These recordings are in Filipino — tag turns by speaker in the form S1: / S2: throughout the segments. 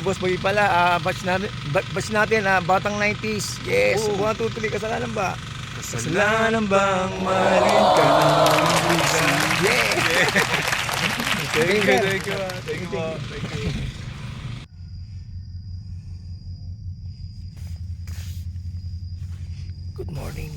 S1: Boss Boy pala, ah, batch natin, ba- batch natin, ah, batang 90s. Yes,
S2: Oo.
S1: 1, 2, 3, kasalanan ba?
S2: Kasalanan bang mahalin ka ng minsan?
S1: Yeah!
S2: Thank you, thank you. ah. Thank you po. Thank you.
S1: Good morning.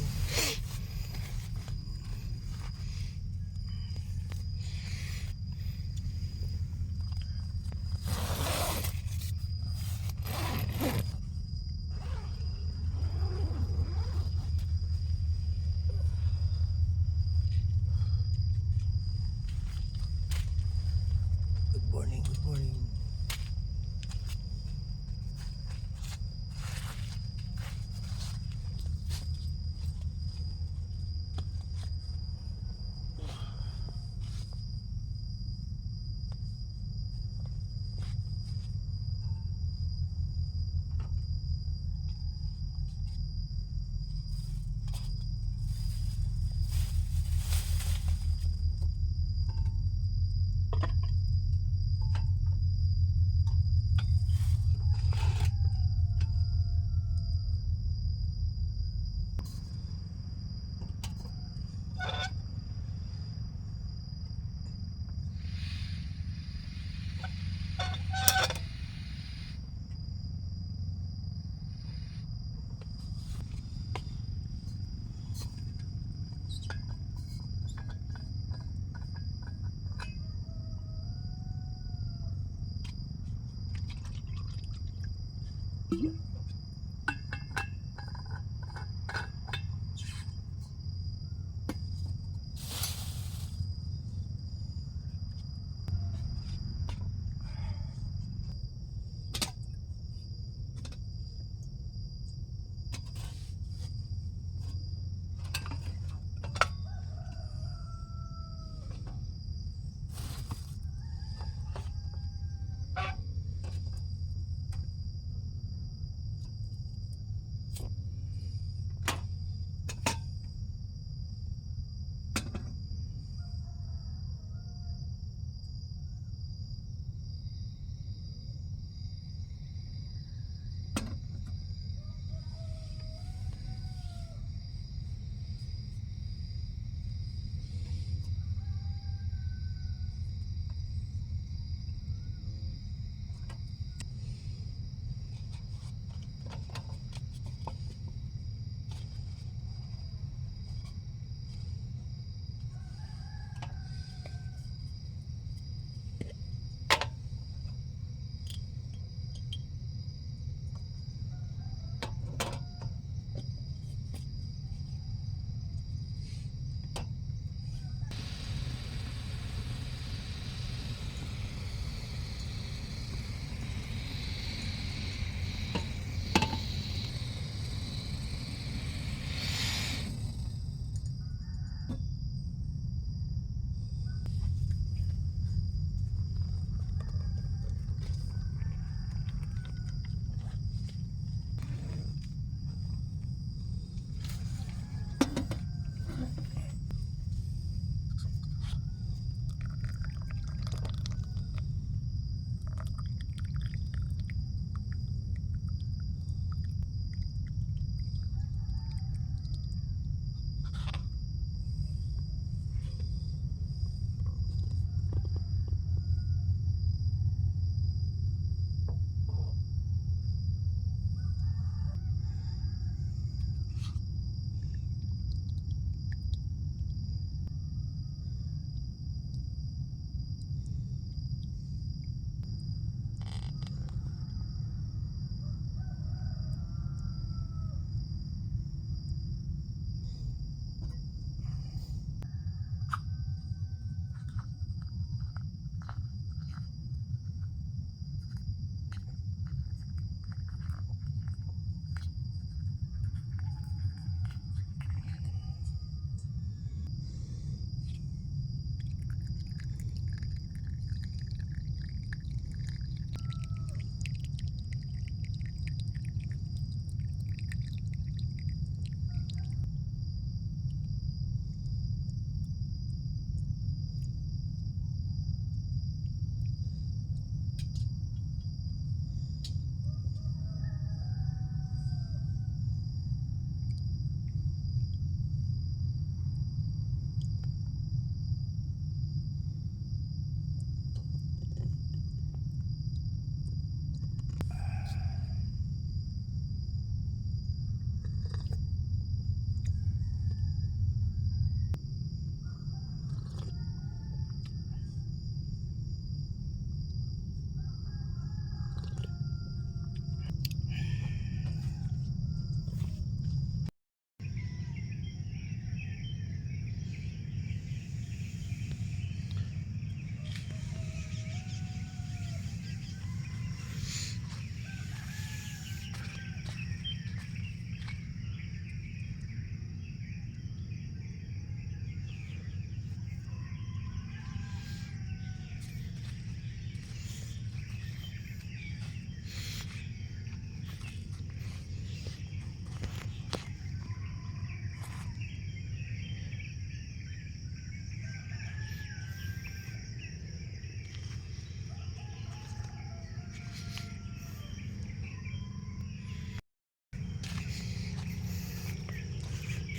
S1: 一样。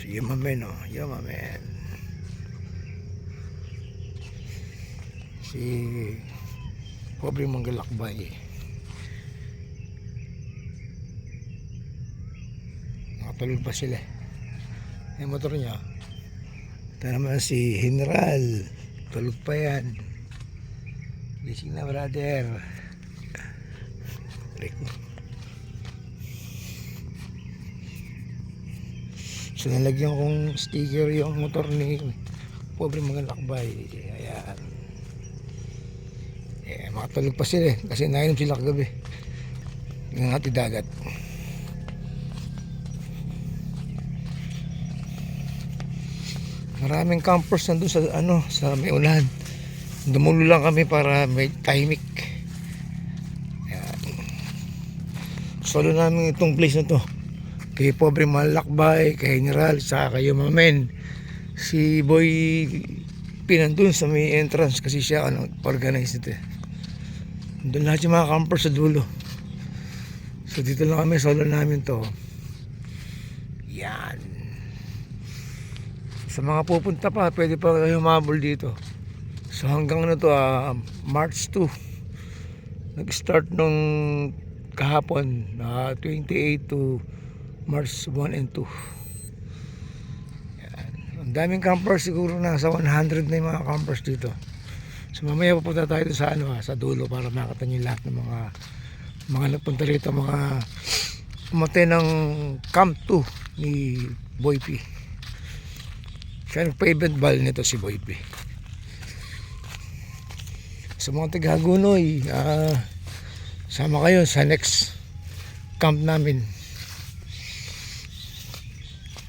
S1: Si Yamamen, oh. Yamamen. Si pobre manggalakbay. Nakatulog pa sila. Yung motor niya. Ito naman si General. Tulog pa yan. Gising na brother. Break So nalagyan kong sticker yung motor ni pobre mga lakbay. Ayan. Eh, makatulog pa sila eh. Kasi nainom sila kagabi. Yung hati dagat. Maraming campers nandun sa ano sa may ulan. Dumulo lang kami para may timing. Ayan. Solo namin itong place na to. Kay pobre malakbay, kay General, saka kayo mamen. Si Boy pinandun sa may entrance kasi siya ano, organize nito. eh. Doon lahat yung mga campers sa dulo. So dito lang kami, solo namin to. Yan. Sa mga pupunta pa, pwede pa kayo humabol dito. So hanggang ano to, ah, March 2. Nag-start nung kahapon, na 28 to March 1 and 2. Yan. Ang daming campers siguro nasa 100 na yung mga campers dito. So mamaya pupunta tayo sa ano ah, sa dulo para makita niyo lahat ng mga mga nagpunta rito, mga umate ng Camp 2 ni Boy P. Siya nagpa-event ball nito si Boy P. Sa mga taga-Hagunoy, ah, sama kayo sa next camp namin.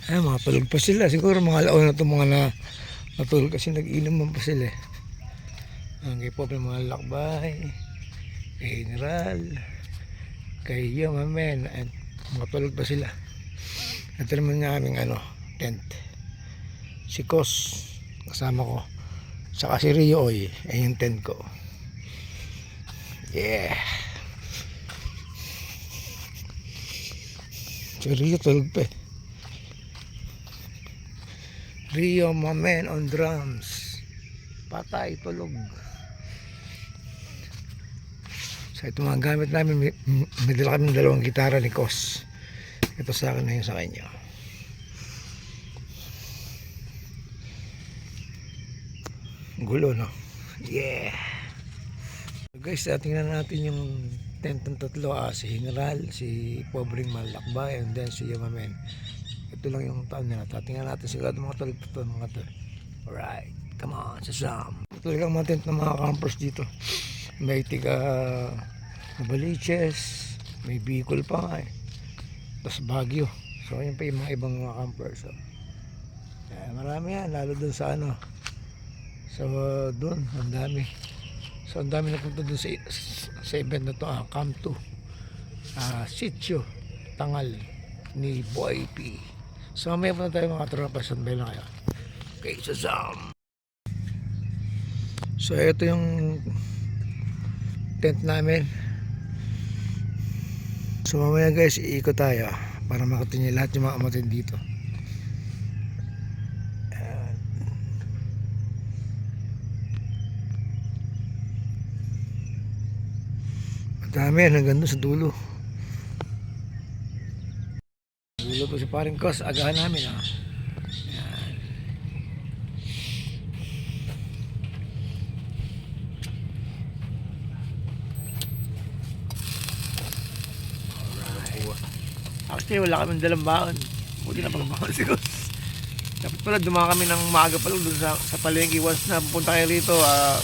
S1: Ay, mga tulog pa sila. Siguro mga alaon na itong mga na natulog kasi nag-inuman pa sila. eh. Ang kay Pobre mga lakbay, kay General, kay Yamamen, at mga tulog pa sila. Ito naman yung aming ano, tent. Si Kos, kasama ko. Saka si Rio Oy, ay yung tent ko. Yeah. Si Rio tulog pa eh. Rio Mamen on drums. Patay, tulog. So ito mga gamit namin, may, dala kami ng dalawang gitara ni Kos. Ito sa akin na sa kanya. Gulo, no? Yeah! So guys, ah, tingnan natin yung tent ng tatlo. Ah, si General, si Pobreng Malakbay, and then si Yamamen. Ito lang yung taon nila. Tatingnan natin sigurado mga tol ito mga tol. Alright, come on, sasam. Ito lang mga tent ng mga campers dito. May tiga Baliches, may Bicol pa nga eh. Tapos Baguio. So yun pa yung mga ibang mga campers. So. Kaya marami yan, lalo dun sa ano. So dun, ang dami. So ang dami nagpunta dun sa, sa event na to, ah, Camp 2. Ah, Sitio, Tangal ni Boy P. So may pa tayo mga tropa sa lang kayo. Okay, so Sam. So ito yung tent namin. So mamaya guys, iikot tayo para makita niyo lahat yung mga amatin dito. Madami yan hanggang doon sa dulo. Dulo po si paring Kos, agahan namin ah. Ayan. Actually, wala kami dalang baon. Buti na pagbaon si Gus. Dapat pala dumaan kami ng maaga pa lang sa, sa palengke. Once na pupunta kayo rito, ah,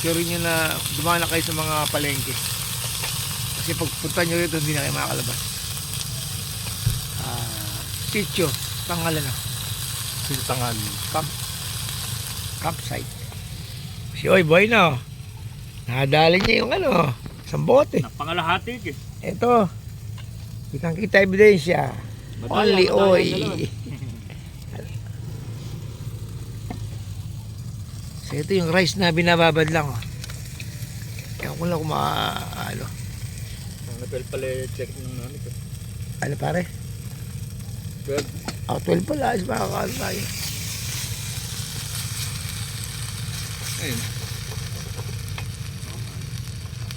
S1: sure nyo na dumaan na kayo sa mga palengke. Kasi pag punta nyo rito, hindi na kayo makakalabas. Sitio, tangalan na.
S2: Sintangan.
S1: Camp, campsite. Si Oy Boy na, oh. Nakadali niya yung ano, isang bote.
S2: Pangalahati eh.
S1: Ito, kitang kita ebidensya. Only oy. so ito yung rice na binababad lang. Oh. Ewan ko lang kung ma... Ano,
S2: Ang napel pala check ng nanit.
S1: ano pare?
S2: 12.
S1: Ah, 12 pala. Is makakaano tayo.
S2: Ayun.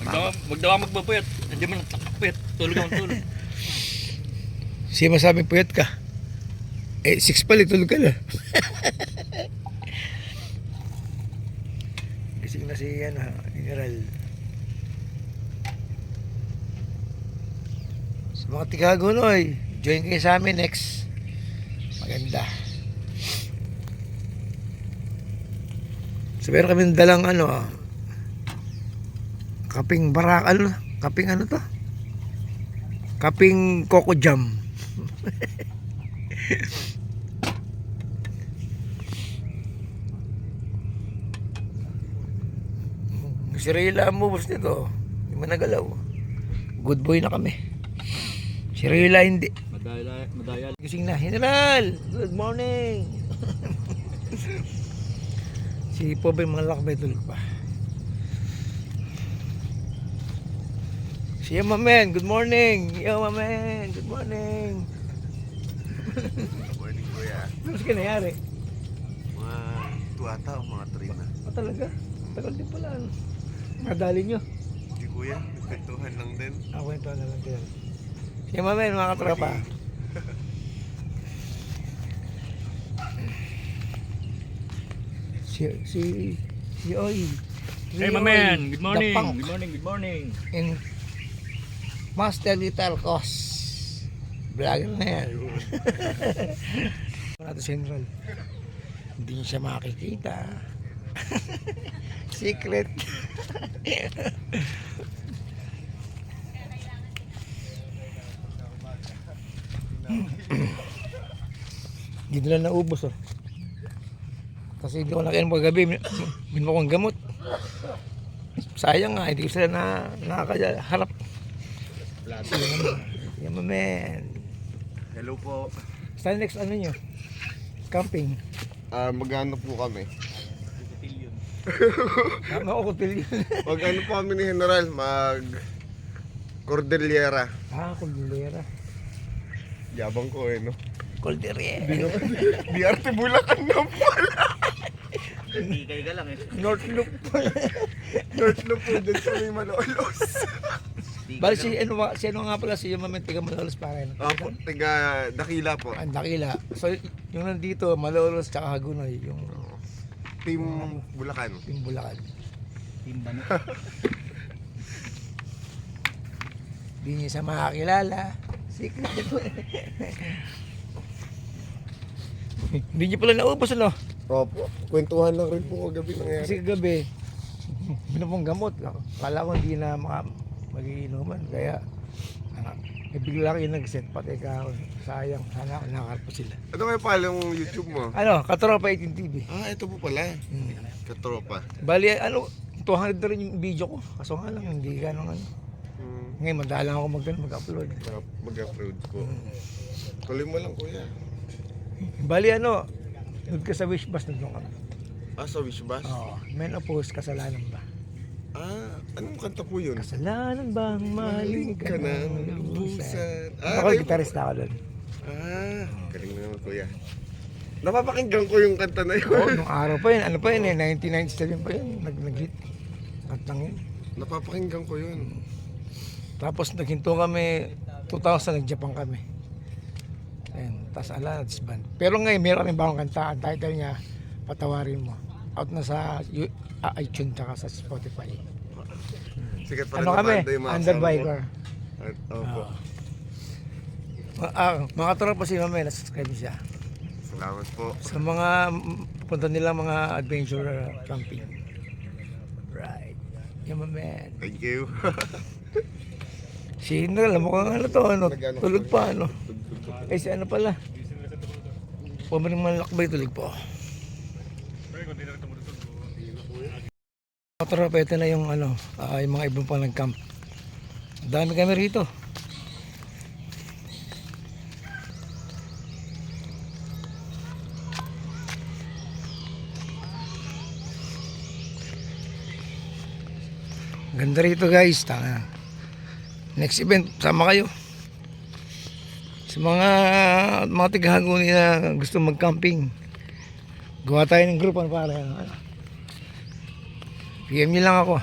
S2: Magdawa, magdawa magpapuyat. Hindi man nagtakapuyat. Tulog ang tulog.
S1: Siya masabing puyat ka. Eh, 6 pala. Tulog ka na. Gising na si ano, General. Sa mga tigagunoy, join kayo sa amin next. Maganda. So meron kami dalang ano, ah, kaping barak, ano, kaping ano to? Kaping coco jam. Si Rayla ang moves nito. Hindi mo nagalaw. Good boy na kami. Si Rayla hindi.
S2: Madaya, madaya.
S1: Gising na. General! Good morning! si Pobre mga lakbay tulog pa. Si Yama Man, good morning! Yama Man, good morning!
S3: Morning kuya.
S1: Ano sa nangyari?
S3: Mga 2 ata o mga 3 na.
S1: Ah, talaga? Tagal din pala. Ano? Nadali nyo.
S3: Hindi kuya, nagkwentuhan lang din.
S1: Yung na lang din. Si Yama Man, mga katropa. si, si, si Oy. Si
S2: Hey, my man. Good morning. Good morning. Good morning.
S1: in Master Little Cos. Vlogger na yan. Nato Central. Hindi niya siya makikita. Secret. Hindi nila naubos oh. Kasi hindi ko nakainom kagabi. Min- Minmo kong gamot. Sayang nga, hindi ko sila na nakakaharap. Yan mo, man.
S3: Hello po.
S1: Saan next ano nyo? Camping.
S3: Ah, magano po kami?
S1: Tama ako kutil yun.
S3: Mag ano po kami ni General, mag Cordillera.
S1: ah, Cordillera.
S3: Yabang ko eh, no?
S1: Cordillera.
S3: Di arte Bulacan na pala.
S2: Hindi kayo ka lang eh.
S1: North Loop.
S3: North Loop po din sa may Malolos.
S1: Bali si ano, ba- si ano nga pala si yung mamentiga Malolos pa rin.
S3: Opo, tiga Dakila po.
S1: Ang dakila. So yung nandito, Malolos tsaka Hagunoy, yung
S3: Team Bulacan.
S1: yung Bulacan.
S2: Timba na.
S1: Hindi niya siya makakilala. Secret. Hindi niya pala naubos ano.
S3: Opo, kwentuhan lang rin po kagabi nangyari.
S1: Kasi kagabi, binapong gamot lang. Kala ko hindi na maka, magiinuman. Kaya, ano, eh, bigla kayo nag-set pati ka. Sayang, sana nakakarpo sila.
S3: Ano kayo pala yung YouTube mo?
S1: Ano, Katropa 18 TV.
S3: Ah, ito po pala.
S1: Hmm.
S3: Katropa.
S1: Bali, ano, 200 na rin yung video ko. Kaso nga lang, hindi ganun ano. Ngayon, madalang ako mag, mag-upload.
S3: mag- mag-upload po. Tuloy mo lang kuya.
S1: Bali, ano, doon ka sa wish bus na doon kami.
S3: Ah, sa Wish Bus?
S1: Oo, men oppose, kasalanan ba?
S3: Ah, anong kanta po yun?
S1: Kasalanan bang mahalin ka
S3: ka ng
S1: lubusan?
S3: Ah,
S1: Ako,
S3: kayo-
S1: gitarista ako doon.
S3: Ah, galing naman kuya. Napapakinggan ko yung kanta na
S1: Oo,
S3: yun.
S1: nung araw pa yun, ano pa yun eh, 1997 pa yun, nag nag-hit. Kantang yun.
S3: Napapakinggan ko yun.
S1: Tapos naghinto kami, 2000 nag-Japan kami. Ayun, tapos ala, band. Pero ngayon, meron kami bagong kanta, ang title niya, Patawarin Mo. Out na sa U- ah, iTunes tsaka sa Spotify.
S3: Sikat pala
S1: Ano
S3: na
S1: kami?
S3: banda yung mga
S1: Under
S3: kasama ko.
S1: Biker.
S3: At, opo.
S1: Ma- Ah, mga tropa si Mame, na-subscribe siya.
S3: Salamat po.
S1: Sa mga punta nila mga adventure uh, camping. Right. Yan man.
S3: Thank you.
S1: Si Indra, mukhang ano to, ano, tulog
S3: pa
S1: pa, ano. Eh, si ano pala? Pamaring malakbay, tulog pa. Tropa, ito na yung ano, ah, yung mga ibang pang nag-camp. Dami kami rito. Ganda rito guys. Tanga. Next event, sama kayo. Sa mga mga tigahaguni na gusto mag-camping. Gawa tayo ng group ano. PM niyo lang ako.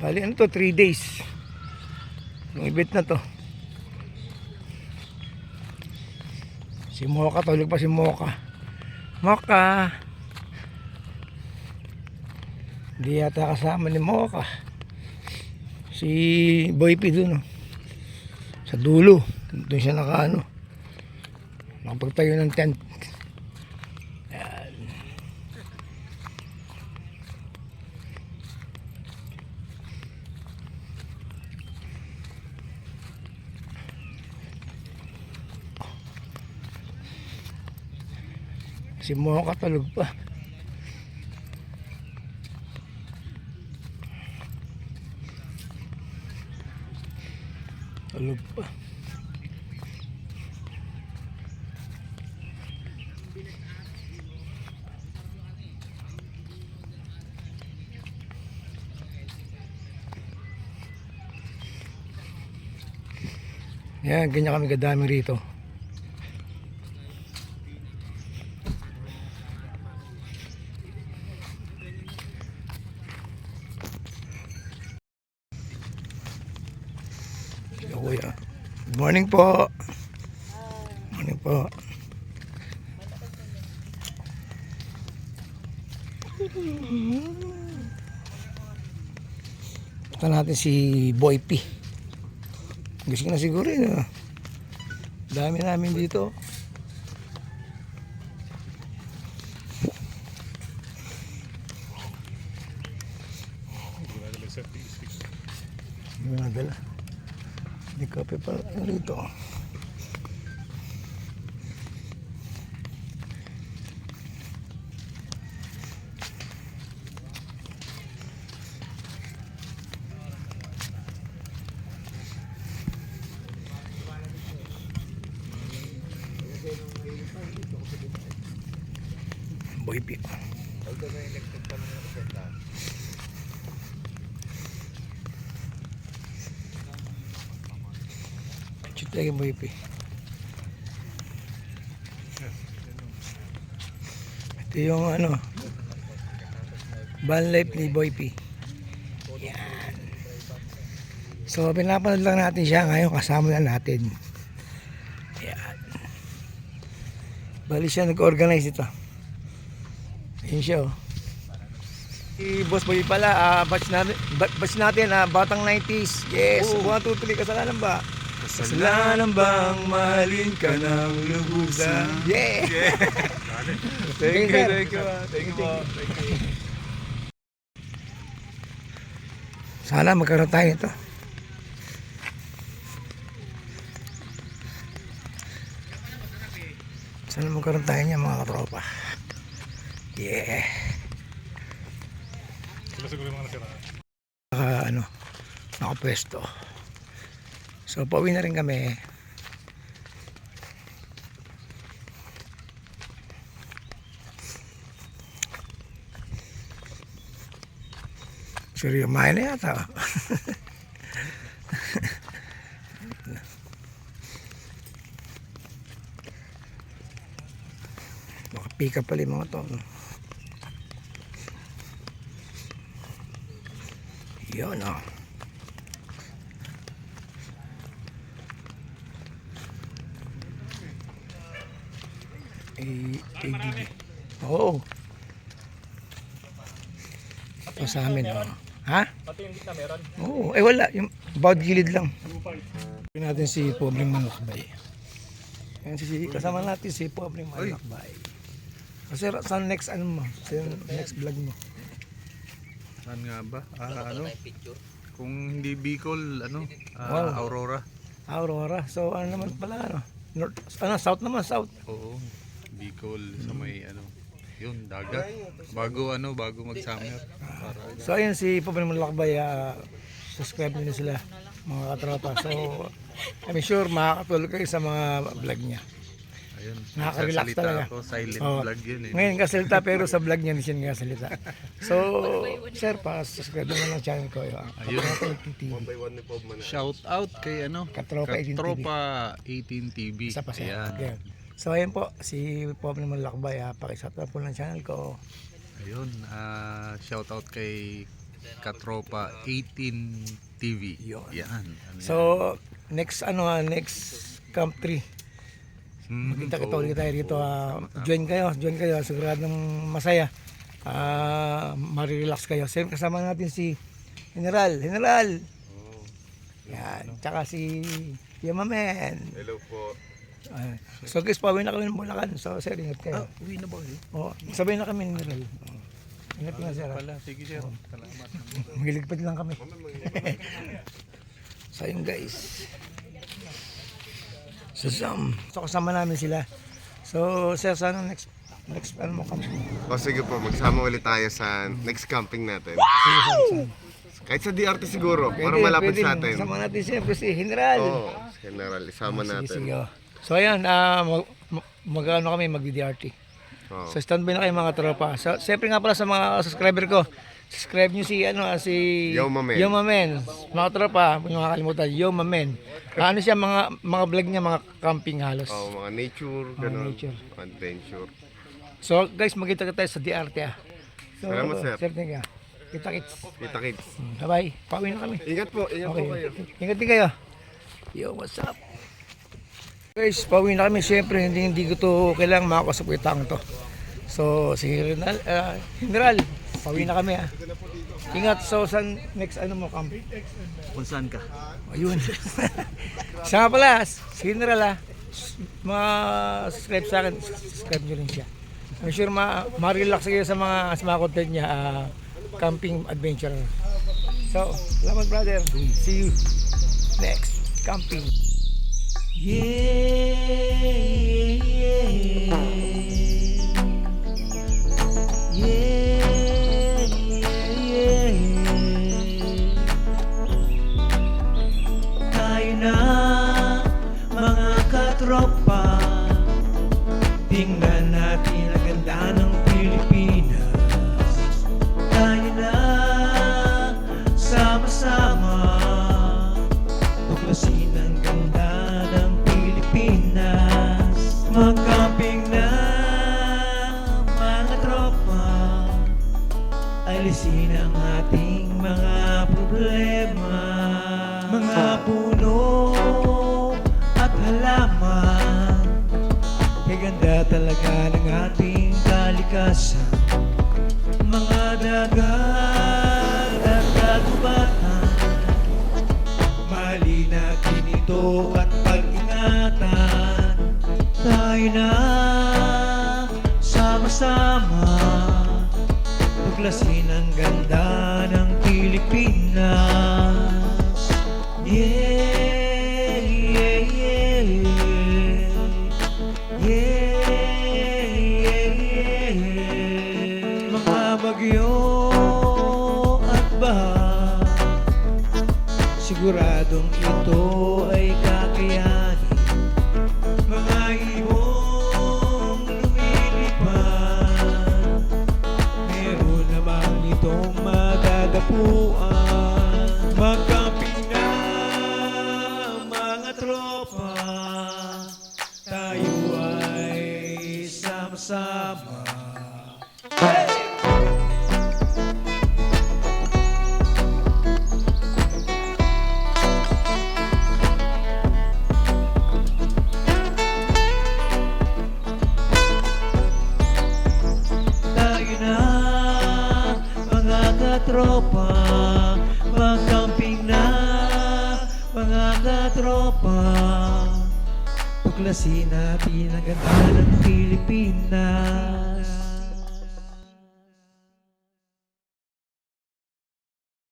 S1: Bali ano to, 3 days. Yung event na to. Si Mocha, tulog pa si Mocha. Mocha! Hindi yata kasama ni Mocha. Si Boy P dun, oh. Sa dulo. Doon siya naka ano. Nakapagtayo ng tent. Yan. Si Mocha tulog pa. Tulog pa. Yan, ganyan kami kadami rito. Hello, kuya. Good morning po. Morning po. Ito natin si Boy P. Gusto na siguro yun. ah. Dami namin dito. Hindi kape pa rito. Boy P. Shoot lagi Boy P. Ito yung ano Van life ni Boy P. Yan. So pinapanood lang natin siya ngayon kasama na natin. Yan. Bali siya nag-organize ito. Ayun siya oh. Si Boss Boy pala, ah, batch natin, ba- batch natin, ah, batang 90s. Yes,
S3: Oo.
S1: 1, 2, 3, kasalanan ba?
S2: Kasalanan bang mahalin ka ng lubusan?
S1: Yeah!
S2: Thank you, thank you, thank you, thank you.
S1: Sana magkaroon tayo nito. Sana magkaroon tayo niya mga katropa. Yeah. Naka ano, nakapwesto. So pauwi na rin kami. Seryo, main na yata. Up pala yung mga to. Yun oh. A- ADB. Oo. Ito sa amin oh. Ha?
S2: Pati yung gitna meron?
S1: Oo, eh wala. Yung bawat gilid lang. Tingnan natin si Pobreng Manlakbay. Yan si kasama natin si Pobreng Manlakbay. Kasi sa next ano mo, sa next vlog mo.
S2: Saan nga ba? Ah, ano? Kung hindi Bicol, ano? Ah. Aurora.
S1: Aurora. So ano naman pala ano? North, ano, south naman, south.
S2: Oo. Bicol sa may ano. Yun, dagat. Bago ano, bago mag-summer. Para
S1: So ayun si Pobreng Manlakbay, ah, subscribe niyo sila mga katropa. So I'm sure makakatulog kayo sa mga vlog niya.
S2: Ayun.
S1: Nakaka-relax talaga.
S2: Ako, silent
S1: Oo.
S2: vlog yun eh.
S1: Ngayon kasalita pero sa vlog niya hindi siya nagkasalita. So, sir, pa-subscribe naman ng channel ko. Yung
S2: Ayun.
S1: TV.
S3: One by one ni Pob man.
S2: Shout out kay ano?
S1: Katropa 18 TV.
S2: Katropa 18 TV.
S1: Isa pa siya.
S2: Ayan.
S1: Ayan. So, ayun po, si Pobre Malakbay, ha, pakisubscribe po ng channel ko.
S2: Ayun, ah shout out kay Katropa 18 TV.
S1: Yun.
S2: Yan. Ano
S1: So, next, ano, ha, next Camp 3.
S2: yan? Mm,
S1: Kita kita ulit tayo dito. ah, join kayo, join kayo. Siguradong masaya. Ah, marirelax kayo. Siyempre kasama natin si General. General! Yan. Tsaka si Yamamen.
S3: Hello po.
S1: Ah, so guys, pauwi na kami ng Bulacan. So sir, ingat kayo.
S2: Ah, uwi na ba eh?
S1: Oo, sabay na kami ni. Oo. Ingat nga sir. ah.
S2: Pala, sige sir. Salamat.
S1: Magiligpad lang kami. so yun guys. So Sam. So kasama namin sila. So sir, sana next next ano mo kami.
S3: O sige po, magsama ulit tayo sa next camping natin.
S1: Sige, Sam.
S3: Kahit sa DRT siguro, para
S1: Pwede,
S3: malapit
S1: pwede.
S3: sa atin.
S1: Kasama natin siyempre si General.
S3: Oo, General, isama
S1: Sige,
S3: natin.
S1: sige. oh. So ayan, ah mag, mag, mag-ano kami, mag-DRT.
S3: Oo.
S1: So standby na kayo mga tropa. So siyempre nga pala sa mga subscriber ko, subscribe nyo si ano ah, si
S3: Yo Mamen.
S1: Yo Mamen. Mga tropa, huwag nyo makakalimutan, Yo Mamen. Ano siya mga mga vlog niya mga camping halos.
S3: Oo, mga nature, ganun.
S1: nature.
S3: Adventure.
S1: So guys, magkita ka tayo sa DRT ah. So,
S3: Salamat, sir.
S1: Sir, thank you. Kita kits.
S3: Kita kids.
S1: Bye-bye. Pauwi na kami.
S3: Ingat po, ingat po kayo.
S1: Okay. Ingat din kayo. Yo, what's up? Guys, pauwi na kami. Siyempre, hindi, hindi ko to kailangan makakasapitang to. So, si Renal, ah, General, pauwi na kami ah. Ingat. So, san next ano mo, camp?
S2: Kung saan ka?
S1: Ayun. Siya nga pala, si General ah. S- Mga subscribe sa akin, subscribe nyo rin siya. I'm sure ma ma-relax kayo sa mga sa mga content niya, ah, camping adventure. So, salamat brother. See you next camping.
S4: Tayo Talaga ng ating kalikasan Mga dagat at kagubatan Mali natin ito at pag-ingatan. Tayo na sama-sama Tuklasin ang ganda